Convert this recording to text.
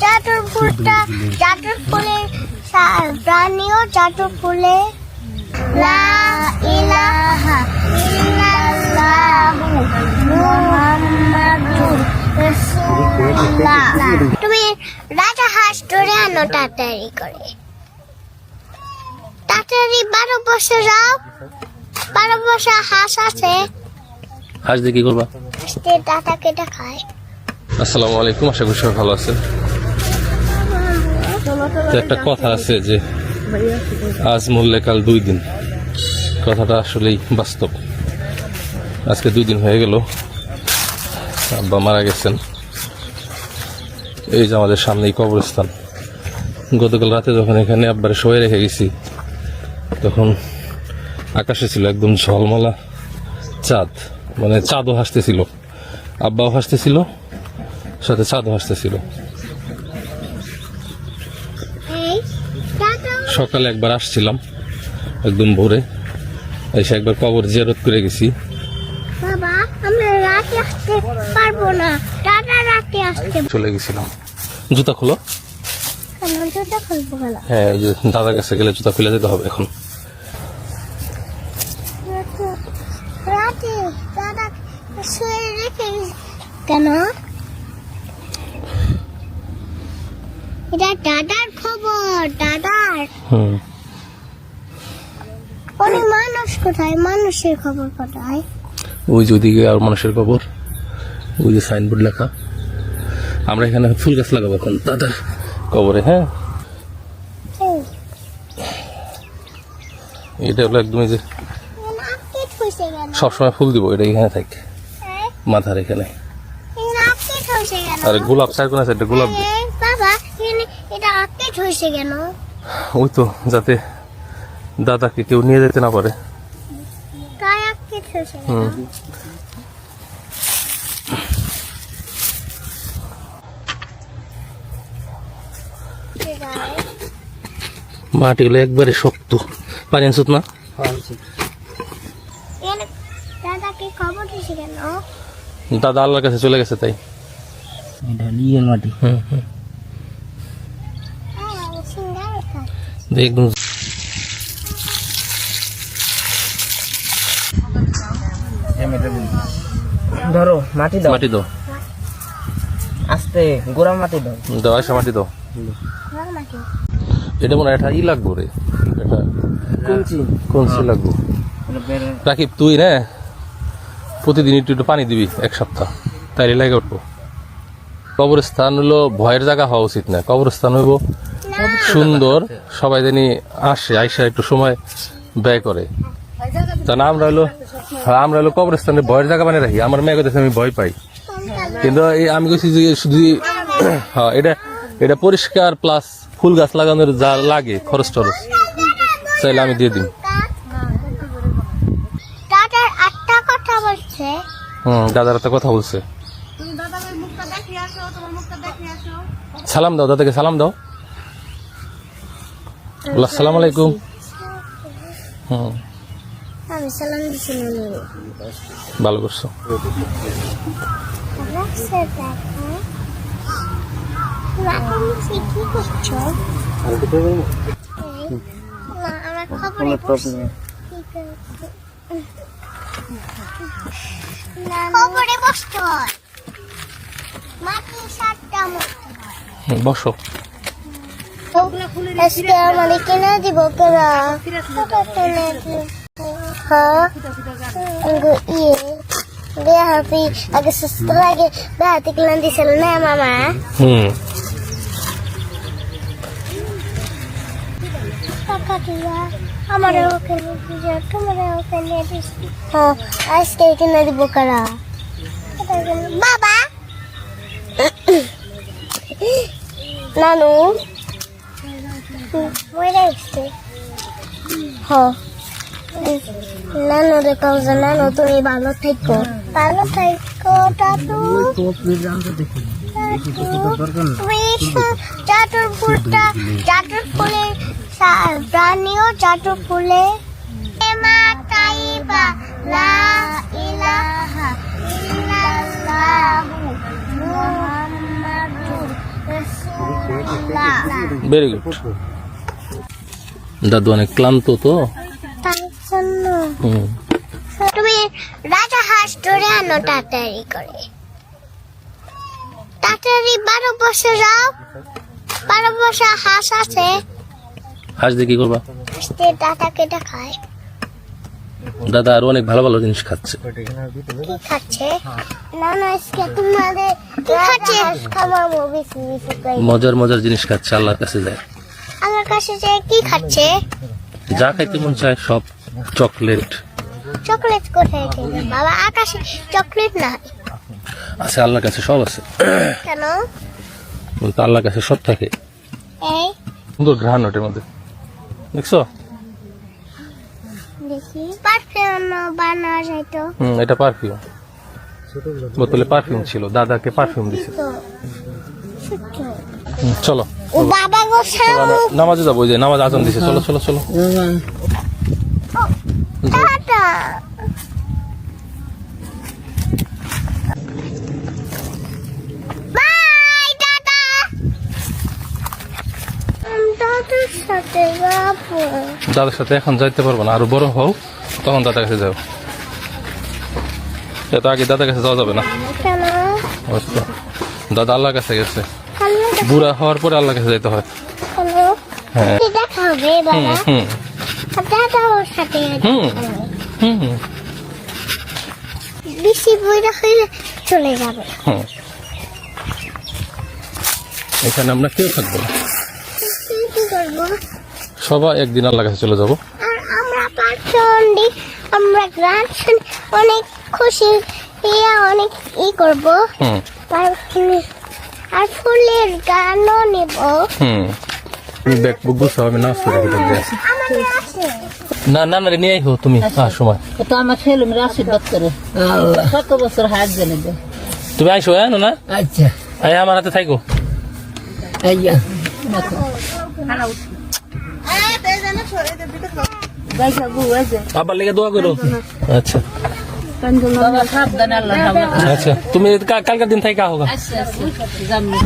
চাটুর ফুলটা চাটুর চাটুর ফুলে লা ইলাহা ইল্লাল্লাহু মুহাম্মাদুর রাসূলুল্লাহ। তুমি রাজা হাঁস ধরে আনো তাড়াতাড়ি করে। তাড়াতাড়ি বারো বছর যাও। বারো বছর হাঁস আছে। হাঁস দিয়ে কি করবা? ডাটা কেটে খায় আসসালামু আলাইকুম আশা করি সবাই ভালো আছেন। তো একটা কথা আছে যে আজ মরলে কাল দুই দিন। কথাটা আসলেই বাস্তব। আজকে দুই দিন হয়ে গেল আব্বা মারা গেছেন। এই যে আমাদের সামনেই কবরস্থান। গতকাল রাতে যখন এখানে আব্বারে শোয়ে রেখে গেছি তখন আকাশে ছিল একদম ঝলমলা চাঁদ। মানে চাঁদও হাসতেছিল। আব্বাও হাসতেছিল সাথে চাঁদও হাসতেছিল। সকালে একবার আসছিলাম একদম ভোরে। এসে একবার কবর জিয়ারত করে গেছি। চলে গেছিলাম। জুতা খুলো। হ্যাঁ দাদার কাছে গেলে জুতা খুলে যেতে হবে এখন রাতে দাদা শুয়ে রেখে গেছে। কেন? এটা দাদার খবর দাদার। হুম। উনি মানুষ কোথায়? মানুষের খবর কোথায়? ওই যে ওইদিকে আর মানুষের কবর ওই যে সাইনবোর্ড লেখা। আমরা এখানে ফুল গাছ লাগাবো এখন দাদার কবরে হ্যাঁ? এটা হলো একদমই যে এখানে আটকে থইছে কেন সবসময় ফুল দিব এটা এখানে থাকে। মাথার এখানে। আর গোলাপ কোন আছে একটা গোলাপ বাবা এটা আটকে থইছে কেন? ওই তো যাতে দাদাকে কেউ নিয়ে যেতে না পারে। তাই হলো একবারে শক্ত। পানি আনছত না এখানে দাদাকে খবর দিছে কেন দাদা আল্লাহর কাছে চলে গেছে তাই। মাটি। হ্যাঁ একদম ধরো মাটি দাও। মাটি দাও। আস্তে গোড়া মাটি দাও। দাও আসা মাটি দাও। এটা মনে হয় একটা ই লাগবো রে। এটা কোন লাগবো। এটা রাকিব তুই না। প্রতিদিন একটু একটু পানি দিবি এক সপ্তাহ। তাইলে লাগে উঠবো। কবরস্থান হলো ভয়ের জায়গা হওয়া উচিত না। কবরস্থান হইব সুন্দর সবাই জানি আসে আইসা একটু সময় ব্যয় করে। তা না আমরা হলো হ্যাঁ, আমরা হলো কবরস্থানে ভয়ের জায়গা বানিয়ে রাখি। আমার মেয়ে কথা আমি ভয় পাই। কিন্তু এই আমি কইছি যে শুধু হ্যাঁ এটা এটা পরিষ্কার প্লাস ফুল গাছ লাগানোর যা লাগে খরচ টরচ চাইলে আমি দিয়ে দিই দাদার আটটা কথা বলছে হুম। দাদার একটা কথা বলছে। সালাম দাও দাদাকে সালাম দাও। আসসালামু আলাইকুম। হুম। আমি সালাম দিছি ভালো করছ। না আমার খবরে খবরে বসতে হয় মাটি সাতটা মতো বসো আজকে আমার কিনে দিব কেনা হ্যাঁ Ang- Iya. Dia happy agak suster lagi. Berarti kalian di sana হুম dia. আমার ওখানে দিয়ে তোমার ওখানে দিছি হ্যাঁ আজকে কিনে দিব কারা বাবা নানু মরে গেছে হ্যাঁ নানু রে কাউজা নানু তুমি ভালো থেকো ভালো থেকো ফুলটা চাটুর ফুলের প্রাণীয় চাটু ফুলে। ভেরি গুড দাদু অনেক ক্লান্ত তো। তুমি রাজা হাঁস ধরে আনো তাড়াতাড়ি করে। তাড়াতাড়ি বারো বছর যাও। বারো বছর হাঁস আছে। হাঁস দিয়ে কি করবা? দাদা আরও অনেক ভালো ভালো জিনিস খাচ্ছে। কি খাচ্ছে? না না আজকে তোমাদের কি খাচ্ছে? খাওয়াবো বেশি বেশি করে মজার মজার জিনিস খাচ্ছে আল্লাহর কাছে যায়। আমার কাছে যে কি খাচ্ছে? যা খাইতে মন চায় সব চকলেট। চকলেট কোথায় থেকে বাবা আকাশে চকলেট না আছে আল্লাহর কাছে সব আছে। কেন? বলতে আল্লাহর কাছে সব থাকে। এই সুন্দর ঘ্রাণ ওটার মধ্যে। দেখছ? দেখি। পারফিউম বানানো যায় তো। হুম এটা পারফিউম বোতলে পারফিউম ছিল দাদাকে পারফিউম দিছে। চলো। বাবা গো নামাজে যাব যে নামাজ আজান দিছে চলো চলো চলো। টাটা বাই টাটা আমি দাদার সাথে যাব। দাদার সাথে এখন যাইতে পারব না। আরও বড় হও তখন দাদার কাছে যাও। এত আগে দাদার কাছে যাওয়া যাবে না। আচ্ছা। দাদা আল্লাহর কাছে গেছে। বুড়া হওয়ার পরে আল্লাহর কাছে যেতে হয়। হ্যাঁ। হুম হুম। হুম বেশি চলে যাবে। হুম। এখানে আমরা কেউ থাকব না। সবাই একদিন আল্লাহর কাছে চলে যাব। আমরা পার্সন্ডি আমরা গান অনেক খুশি ইয়া অনেক ই করব। হুম। আর ফুল- আর ফুলের গানও নেব। হুম। তুমি ব্যাগ বুক গুছাও আমি নাচ করে না না না নিয়ে আইহো তুমি হ্যাঁ সময় তো আমার ছেলে মেয়ের আশীর্বাদ করে কত বছর হাত জেনে দেয় তুমি আইসো হ্যাঁ না আচ্ছা। আই আমার হাতে আইয়া। আছে আবার লেগে দোয়া করো। আচ্ছা। বাবা সাবধানে আল্লাহ সামনে আচ্ছা। তুমি কা- কালকের দিন থাইকা হোগা? আচ্ছা আচ্ছা। জানি